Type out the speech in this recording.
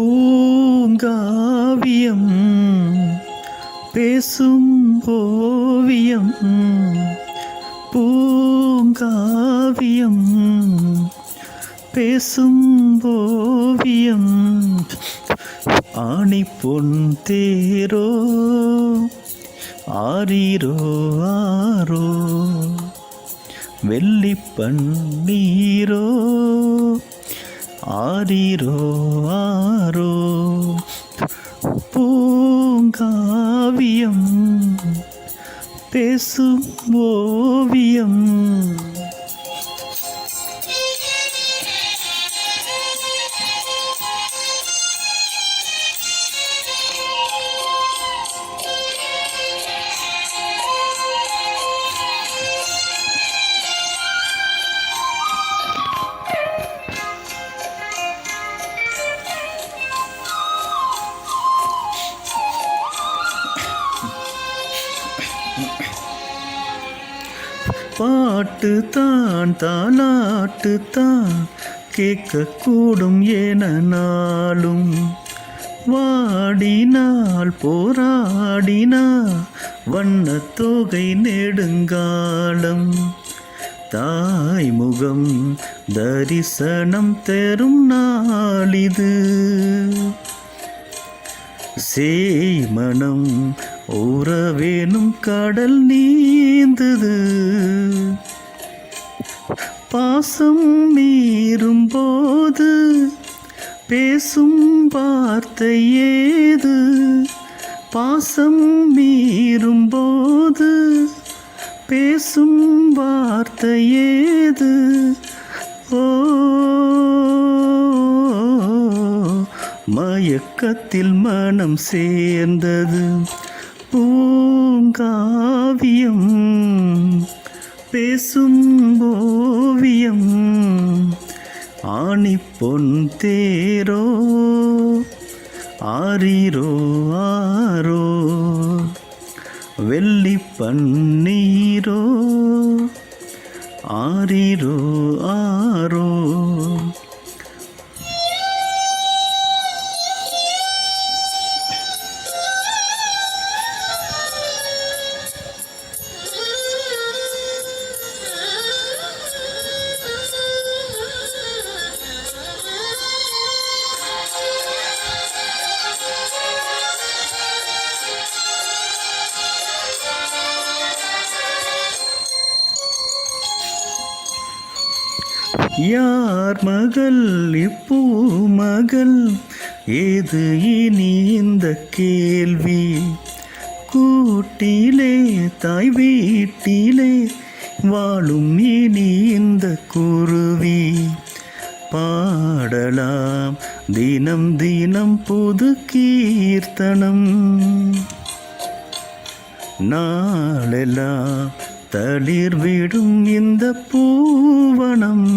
பூங்காவியம் பேசும் ஓவியம் பூங்காவியம் பேசும் ஓவியம். ஆணி பொன் தேரோ ஆரீரோ ஆரோ வெள்ளி நீரோ ஆரீரோ ஆரோ. பூங்காவியம் பேசும் ஓவியம். பாட்டு தான் தாலாட்டு தான் கேட்கக்கூடும் என வாடினால் போராடினா வண்ணத் தொகை நெடுங்காலம். தாய்முகம் தரிசனம் தரும் நாளிது. சேமணம் உறவேனும் கடல் நீந்தது. பாசம் மீறும் போது பேசும் வார்த்தை ஏது? பாசம் மீறும் போது பேசும் வார்த்தை ஏது? ஓ மயக்கத்தில் மனம் சேர்ந்தது பூங்காவியம் பேசும்போ ஓவியம் ஆணி பொன் தேரோ ஆரீரோ ஆரோ வெள்ளி பன்னீரோ ஆரீரோ ஆரோ யார் மகள்? இப்பூ மகள். ஏது இனி இந்த கேள்வி? கூட்டிலே தாய் வீட்டிலே வாழும் இனி இந்த குருவி. பாடலாம். தினம் தினம் புது கீர்த்தனம். நாளெல்லாம் தளிர் விடும் இந்த பூவனம்.